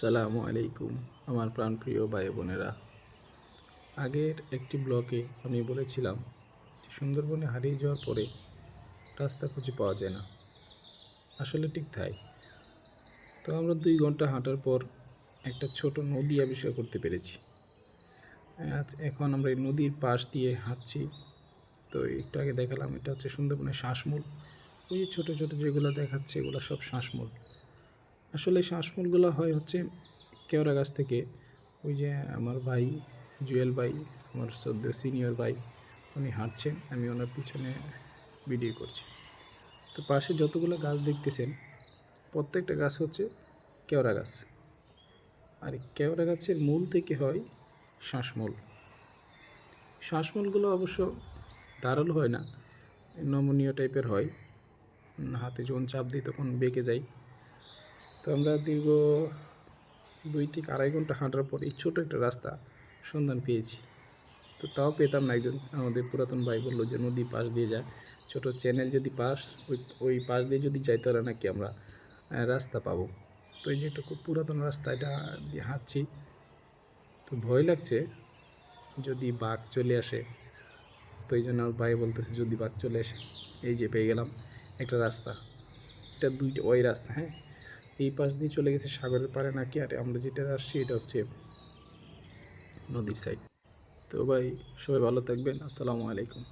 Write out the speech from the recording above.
সালামু আলাইকুম, আমার প্রাণপ্রিয় ভাই বোনেরা আগের একটি ব্লকে আমি বলেছিলাম যে সুন্দরবনে হারিয়ে যাওয়ার পরে রাস্তা খুঁজে পাওয়া যায় না। আসলে ঠিক তাই। তো আমরা দুই ঘণ্টা হাঁটার পর একটা ছোট নদী আবিষ্কার করতে পেরেছি। আজ এখন আমরা এই নদীর পাশ দিয়ে হাঁটছি। তো একটু আগে দেখালাম, এটা হচ্ছে সুন্দরবনের শ্বাসমূল। ওই যে ছোটো ছোটো যেগুলো দেখাচ্ছে, এগুলো সব শ্বাসমূল। আসলে শ্বাসমূলগুলো হয় হচ্ছে কেওড়া গাছ থেকে। ওই যে আমার ভাই, জুয়েল ভাই, আমার সদ্য সিনিয়র ভাই, উনি হাঁটছেন আমি ওনার পিছনে ভিডিও করছি। তো পাশে যতগুলো গাছ দেখতেছেন, প্রত্যেকটা গাছ হচ্ছে কেওড়া গাছ। আর কেওড়া গাছের মূল থেকে হয় শ্বাসমূল। শ্বাসমূলগুলো অবশ্য ধারালো হয় না নমনীয় টাইপের হয়। হাতে যখন চাপ দিই তখন বেঁকে যায়। তো আমরা দীর্ঘ দুই থেকে আড়াই ঘণ্টা হাঁটার পর এই ছোটো একটা রাস্তা সন্ধান পেয়েছি। তো তাও পেতাম না একজন আমাদের পুরাতন ভাই বলল যে নদী পাশ দিয়ে যায় ছোট চ্যানেল যদি পাশ ওই ওই পাশ দিয়ে যদি যাই তাহলে নাকি আমরা রাস্তা পাবো। তো এই যে একটা খুব পুরাতন রাস্তা, এটা দিয়ে হাঁটছি। তো ভয় লাগছে যদি বাঘ চলে আসে। তো এই জন্য আমার ভাই বলতেছে যদি বাঘ চলে আসে, এই যে পেয়ে গেলাম একটা রাস্তা। এটা দুইটা, ওই রাস্তা হ্যাঁ? এই পাশ দিয়ে চলে গেছে সাগরের পারে নাকি? আর আমরা যেটা আসছি, এটা হচ্ছে নদীর সাইড তো ভাই, সবাই ভালো থাকবেন। আসসালামু আলাইকুম।